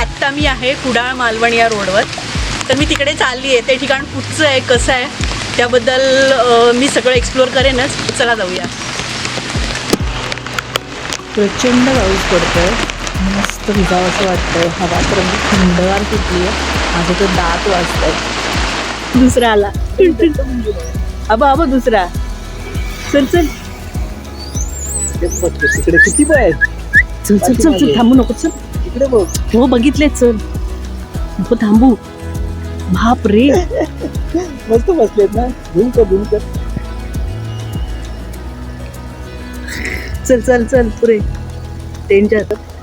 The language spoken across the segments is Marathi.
आत्ता मी आहे कुडाळ मालवण या रोडवर. तर मी तिकडे चालली आहे. ते ठिकाण कुठचं आहे कसं आहे त्याबद्दल मी सगळं एक्सप्लोअर करेनच. चला जाऊया. प्रचंड पाऊस पडतोय. मस्त भिजावं असं वाटतंय. हवा तर अगदी थंडगार सुटली आहे. माझं तो दात वाजतंय. दुसरा आला. अबा अबा दुसरा. चल चल. तिकडे किती चल चल चल चल. थांबू नको चल. तिकडे बघ. हो बघितले चल. नको थांबू. बाप रे. मस्त बसलेत ना? धूम कर धूम कर. चल चल चल पुरे त्यांच्या हातात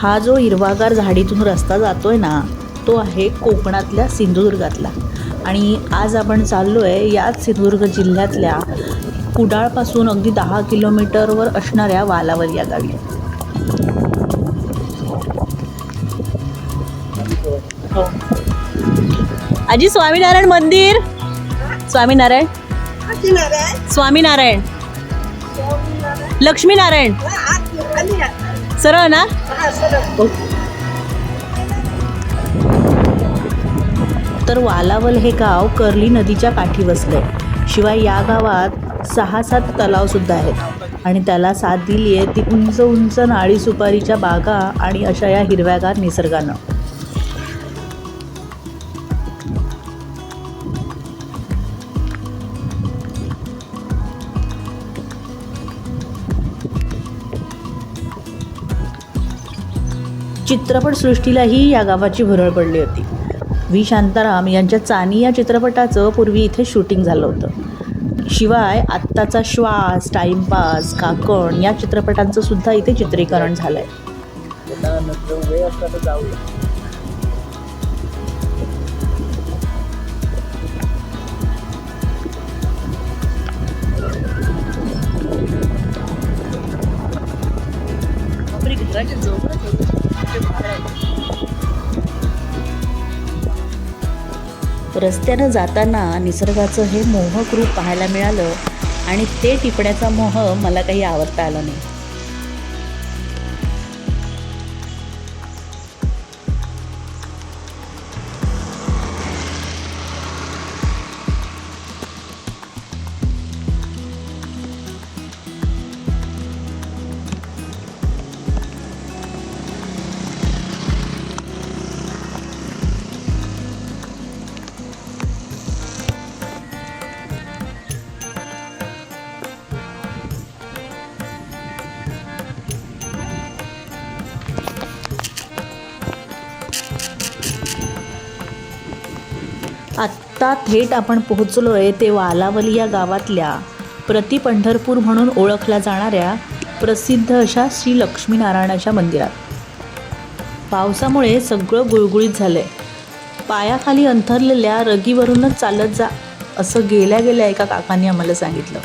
हा जो हिरवागार झाडीतून रस्ता जातो आहे ना तो आहे कोकणातल्या सिंधुदुर्गातला. आणि आज आपण चाललो आहे याच सिंधुदुर्ग जिल्ह्यातल्या कुडाळपासून अगदी दहा किलोमीटरवर असणाऱ्या वालावर या गावी. आजी स्वामीनारायण मंदिर? स्वामीनारायण? स्वामीनारायण. लक्ष्मीनारायण. सरळ ना? तर वालावल हे गाव कर्ली नदीच्या काठी वसले शिवाय या गावात सहा सात तलाव सुद्धा आहेत. आणि त्याला साथ दिली आहे ती उंच उंच नाळी सुपारीच्या बागा आणि अशा या हिरव्यागार निसर्गानं. चित्रपटसृष्टीलाही या गावाची भुरळ पडली होती. व्ही. शांताराम यांच्या चानी या चित्रपटाचं पूर्वी इथे शूटिंग झालं होतं. शिवाय आत्ताचा श्वास टाइमपास काकण या चित्रपटांचं सुद्धा इथे चित्रीकरण झालं आहे जाऊया रस्त्यानं जाताना निसर्गाचं हे मोहक रूप पाहायला मिळालं आणि ते टिपण्याचा मोह मला काही आवडता आला नाही. आत्ता थेट आपण पोहोचलो आहे ते वालावली या गावातल्या प्रति पंढरपूर म्हणून ओळखल्या जाणाऱ्या प्रसिद्ध अशा श्री लक्ष्मीनारायणाच्या मंदिरात. पावसामुळे सगळं गुळगुळीत झालं आहे पायाखाली अंथरलेल्या रगीवरूनच चालत जा असं गेल्या गेल्या एका काकांनी आम्हाला सांगितलं.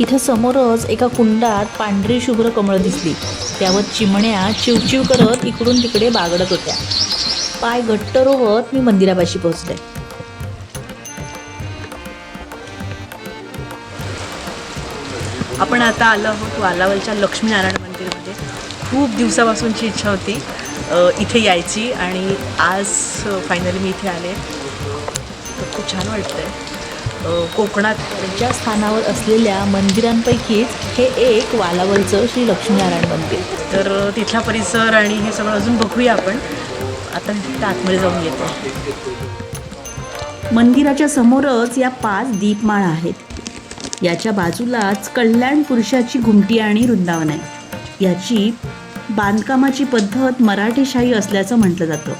इथं समोरच एका कुंडात पांढरी शुभ्र कमळं दिसली. त्यावर चिमण्या चिवचिव करत इकडून तिकडे बागडत होत्या. पाय घट्ट रोवत मी मंदिरापाशी पोहोचले. आपण आता आलो आहोत वालावलच्या लक्ष्मीनारायण मंदिरमध्ये. खूप दिवसापासूनची इच्छा होती इथे यायची आणि आज फायनली मी इथे आले. तर खूप छान वाटतंय. कोकणात त्यांच्या स्थानावर असलेल्या मंदिरांपैकीच हे एक वालावलचं श्री लक्ष्मीनारायण मंदिर. तर तिथला परिसर आणि हे सगळं अजून बघूया आपण. आता तिथं आतमध्ये जाऊन येतो. मंदिराच्या समोरच या पाच दीपमाळा आहेत. याच्या बाजूलाच कल्याण पुरुषाची घुमटी आणि वृंदावन आहे. याची बांधकामाची पद्धत मराठीशाही असल्याचं म्हटलं जातं.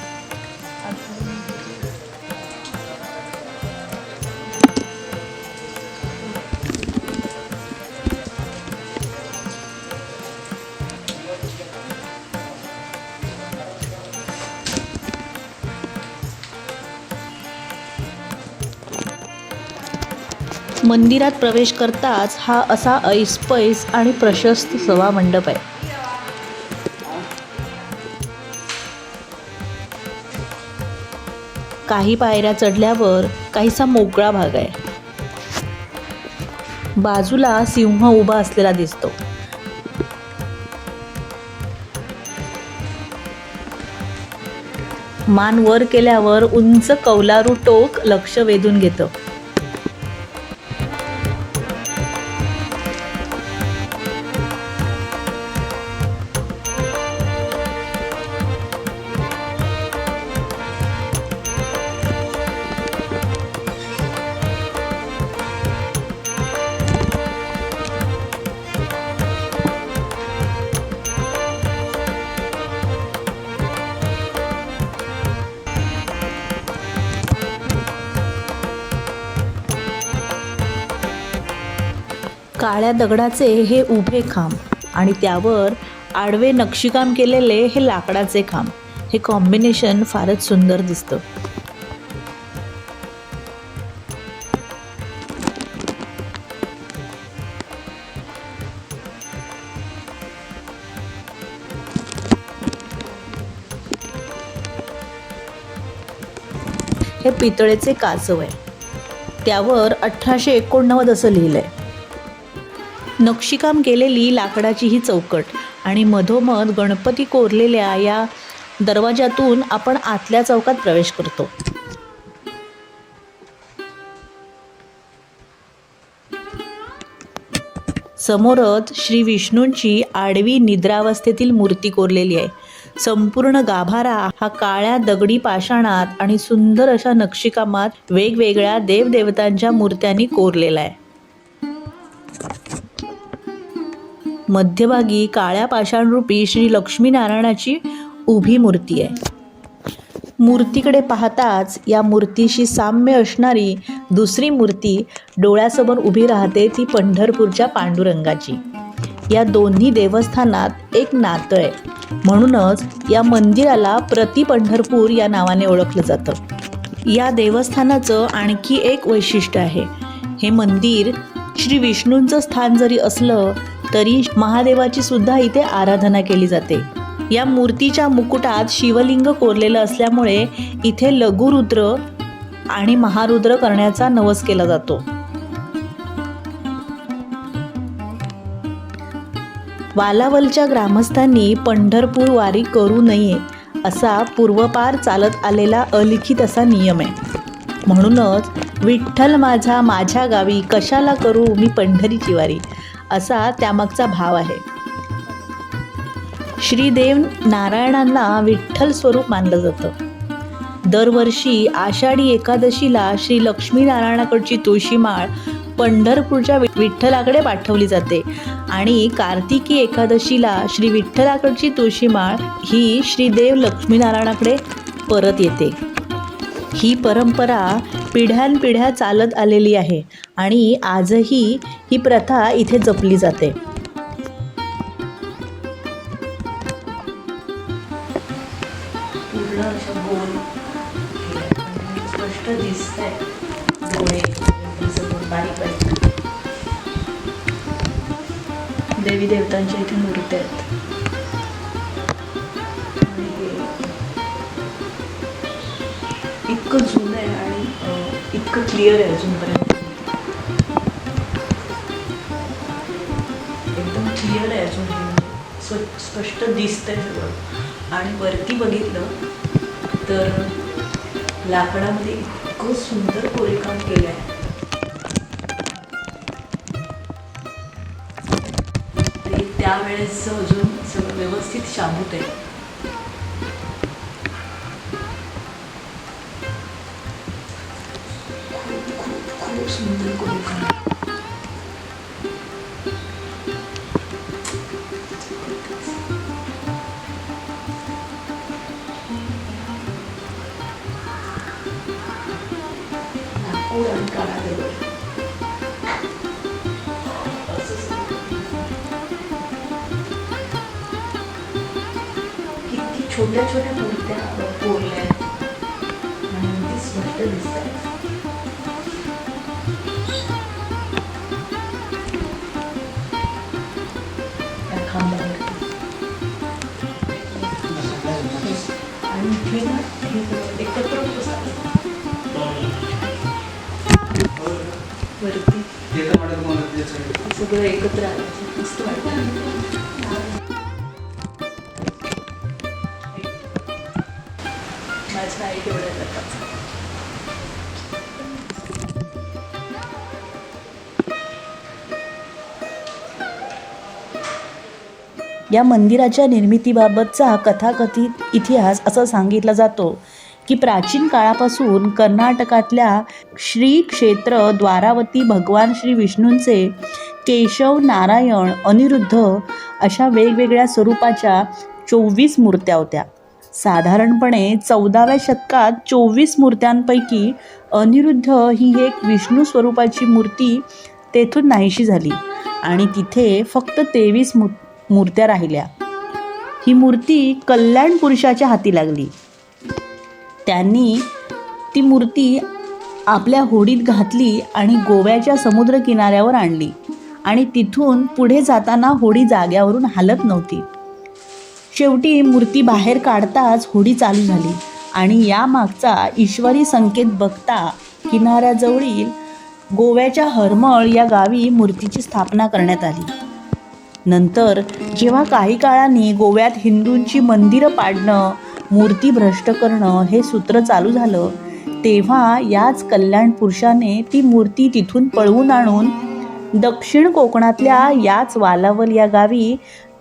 मंदिरात प्रवेश करताच हा असा ऐसपैस आणि प्रशस्त सभा मंडप आहे. काही पायऱ्या चढल्यावर काहीसा मोकळा भाग आहे. बाजूला सिंह उभा असलेला दिसतो. मान वर केल्यावर उंच कौलारू टोक लक्ष वेधून घेतं. काळ्या दगडाचे हे उभे खांब आणि त्यावर आडवे नक्षीकाम केलेले हे लाकडाचे खांब. हे कॉम्बिनेशन फारच सुंदर दिसतं. हे पितळेचे कासव आहे. त्यावर अठराशे एकोणनव्वद असं लिहिलं आहे नक्षीकाम केलेली लाकडाची ही चौकट. आणि मधोमध गणपती कोरलेल्या या दरवाजातून आपण आतल्या चौकात प्रवेश करतो. समोरच श्री विष्णूंची आडवी निद्रावस्थेतील मूर्ती कोरलेली आहे. संपूर्ण गाभारा हा काळ्या दगडी पाषाणात आणि सुंदर अशा नक्षीकामात वेगवेगळ्या देवदेवतांच्या मूर्त्यांनी कोरलेला आहे. मध्यभागी काळ्या पाषाणरूपी श्री लक्ष्मीनारायणाची उभी मूर्ती आहे. मूर्तीकडे पाहताच या मूर्तीशी साम्य असणारी दुसरी मूर्ती डोळ्यासमोर उभी राहते ती पंढरपूरच्या पांडुरंगाची. या दोन्ही देवस्थानात एक नातं आहे. म्हणूनच या मंदिराला प्रति पंढरपूर या नावाने ओळखलं जातं. या देवस्थानाचं आणखी एक वैशिष्ट्य आहे. हे मंदिर श्री विष्णूंचं स्थान जरी असलं तरी महादेवाची सुद्धा इथे आराधना केली जाते. या मूर्तीच्या मुकुटात शिवलिंग कोरलेलं असल्यामुळे इथे लघुरुद्र आणि महारुद्र करण्याचा नवस केला जातो. वालावलच्या ग्रामस्थांनी पंढरपूर वारी करू नये असा पूर्वपार चालत आलेला अलिखित असा नियम आहे. म्हणूनच विठ्ठल माझा माझ्या गावी कशाला करू मी पंढरीची वारी? असा त्यामागचा भाव आहे. श्रीदेव नारायणांना विठ्ठल स्वरूप मानलं जातं. दरवर्षी आषाढी एकादशीला श्री लक्ष्मीनारायणाकडची तुळशीमाळ पंढरपूरच्या विठ्ठलाकडे पाठवली जाते आणि कार्तिकी एकादशीला श्री विठ्ठलाकडची तुळशीमाळ ही श्रीदेव लक्ष्मीनारायणाकडे परत येते. ही परंपरा पिढ्यानपिढ्या चालत आलेली आहे आणि आजही ही प्रथा इथे जपली जाते. क्लिअर आहे अजूनपर्यंत. एकदम क्लिअर आहे अजून स्व स्पष्ट दिसतंय सगळं. आणि वरती बघितलं तर लाकडामध्ये इतकं सुंदर कोरीकाम केलं आहे त्यावेळेस अजून सगळं व्यवस्थित शाबूत आहे. 존대 초대 볼때 볼래 많은 뜻이 어떤 있어요. 아니, 괜히, 내거 떨어져서. वरती. सगळं एकत्र आलं. मस्त वाटतं माझ्या आई तेवढ्या या मंदिराच्या निर्मितीबाबतचा कथाकथित इतिहास असं सांगितला जातो. की प्राचीन काळापासून कर्नाटकातल्या श्री क्षेत्र द्वारावती भगवान श्री विष्णूंचे केशव नारायण अनिरुद्ध अशा वेगवेगळ्या स्वरूपाच्या चोवीस मूर्त्या होत्या. साधारणपणे चौदाव्या शतकात चोवीस मूर्त्यांपैकी अनिरुद्ध ही एक विष्णू स्वरूपाची मूर्ती तेथून नाहीशी झाली आणि तिथे फक्त तेवीस मू मूर्त्या राहिल्या. ही मूर्ती कल्याण पुरुषाच्या हाती लागली. त्यांनी ती मूर्ती आपल्या होडीत घातली आणि गोव्याच्या समुद्र किनाऱ्यावर आणली. आणि तिथून पुढे जाताना होडी जाग्यावरून हालत नव्हती. शेवटी मूर्ती बाहेर काढताच होडी चालू झाली आणि या मागचा ईश्वरी संकेत बघता किनाऱ्याजवळील गोव्याच्या हरमळ या गावी मूर्तीची स्थापना करण्यात आली. नंतर जेव्हा काही काळाने गोव्यात हिंदूंची मंदिरं पाडणं मूर्ती भ्रष्ट करणं हे सूत्र चालू झालं. तेव्हा याच कल्याण पुरुषाने ती मूर्ती तिथून पळवून आणून दक्षिण कोकणातल्या याच वालावल या गावी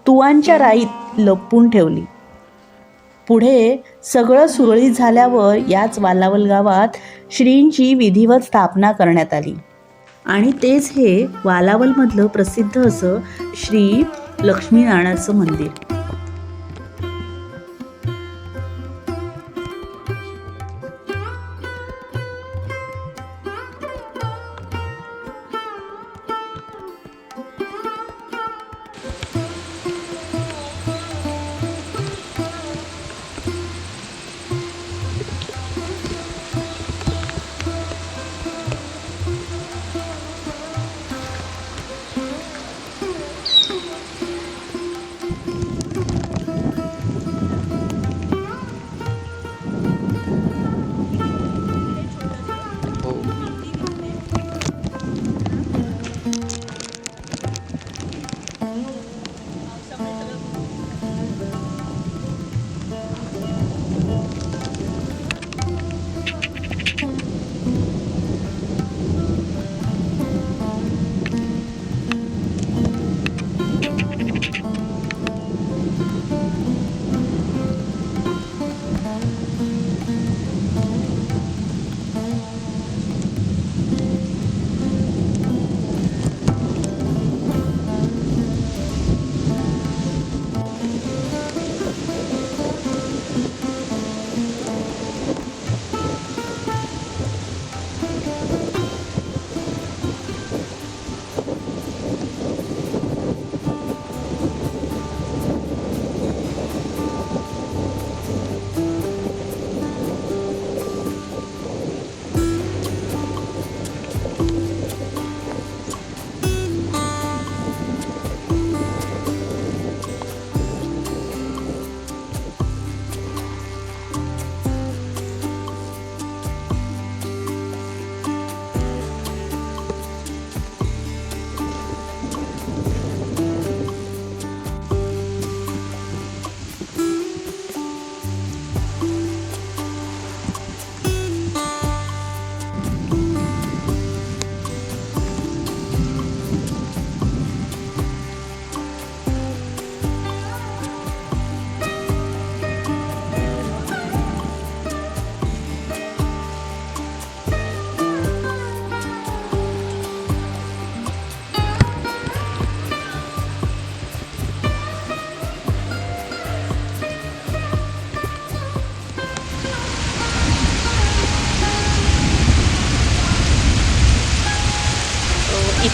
तुवांच्या राईत लपवून ठेवली. पुढे सगळं सुरळीत झाल्यावर याच वालावल गावात श्रींची विधिवत स्थापना करण्यात आली. आणि तेच हे वालावलमधलं प्रसिद्ध असं श्री लक्ष्मीनारायणाचं मंदिर.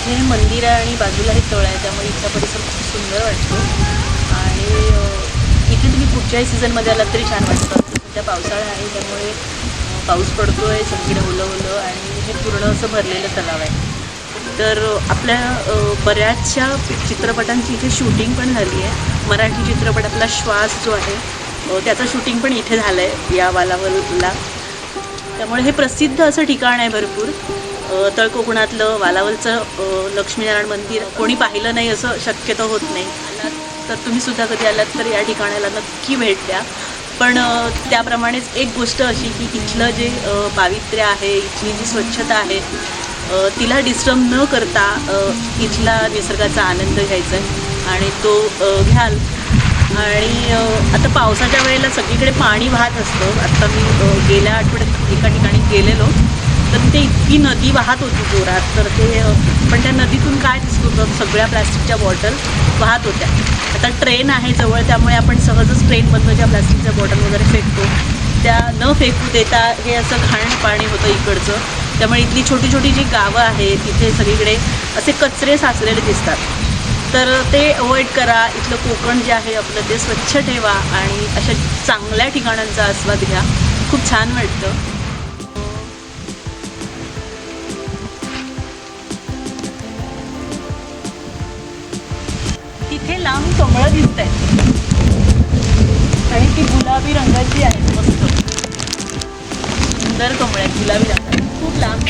इथे मंदिर आहे आणि बाजूला हे तळ आहे त्यामुळे इथला परिसर खूप सुंदर वाटतो. आणि इथे तुम्ही कुठच्याही सीझनमध्ये आलात तरी छान वाटतं. सध्या पावसाळा आहे त्यामुळे पाऊस पडतो आहे सगळीकडे ओलं ओलं आणि हे पूर्ण असं भरलेलं तलाव आहे. तर आपल्या बऱ्याचशा चित्रपटांची इथे शूटिंग पण झाली आहे. मराठी चित्रपट आपला श्वास जो आहे त्याचं शूटिंग पण इथे झालं आहे या वालावलला. त्यामुळे हे प्रसिद्ध असं ठिकाण आहे भरपूर. तळ तळकोकणातलं वालावलचं लक्ष्मीनारायण मंदिर कोणी पाहिलं नाही असं शक्यतो होत नाही. तर तुम्ही सुद्धा कधी आलात तर या ठिकाणाला नक्की भेट द्या. पण त्याप्रमाणेच एक गोष्ट अशी की इथलं जे पावित्र्य आहे इथली जी स्वच्छता आहे तिला डिस्टर्ब न करता इथला निसर्गाचा आनंद घ्यायचा आहे. आणि तो घ्याल. आणि आता पावसाच्या वेळेला सगळीकडे पाणी वाहत असतं. आत्ता मी गेल्या आठवड्यात एका ठिकाणी गेलेलो. तर तिथे इतकी नदी वाहत होती जोरात. तर ते पण त्या नदीतून काय दिसत होतं? सगळ्या प्लॅस्टिकच्या बॉटल वाहत होत्या. आता ट्रेन आहे जवळ त्यामुळे आपण सहजच ट्रेनमधनं ज्या प्लॅस्टिकच्या बॉटल वगैरे फेकतो त्या न फेकू देता हे असं घाण पाणी होतं इकडचं. त्यामुळे इथली छोटी छोटी जी गावं आहेत तिथे सगळीकडे असे कचरे साचलेले दिसतात. तर ते अवॉइड करा. इथलं कोकण जे आहे आपलं ते स्वच्छ ठेवा आणि अशा चांगल्या ठिकाणांचा आस्वाद घ्या. खूप छान वाटतं. हे लांब कमळं दिसत आहेत आणि ती गुलाबी रंगाची आहेत मस्त सुंदर कमळ आहेत गुलाबी रंगाची. खूप लांब.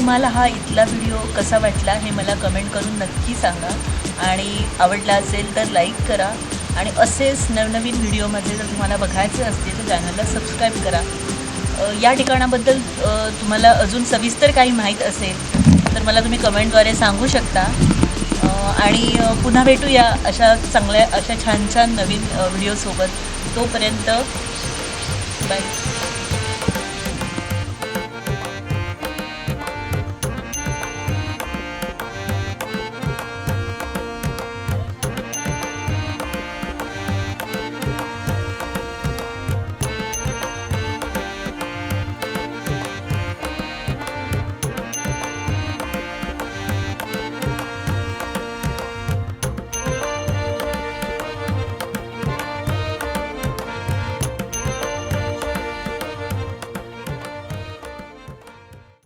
तुम्हाला हा इथला व्हिडिओ कसा वाटला हे मला कमेंट करून नक्की सांगा. आणि आवडला असेल तर लाईक करा. आणि असेच नवनवीन व्हिडिओमध्ये जर तुम्हाला बघायचे असतील तर चॅनलला सबस्क्राईब करा. या ठिकाणाबद्दल तुम्हाला अजून सविस्तर काही माहीत असेल तर मला तुम्ही कमेंटद्वारे सांगू शकता. आणि पुन्हा भेटूया अशा चांगल्या अशा छान छान नवीन व्हिडिओसोबत तोपर्यंत बाय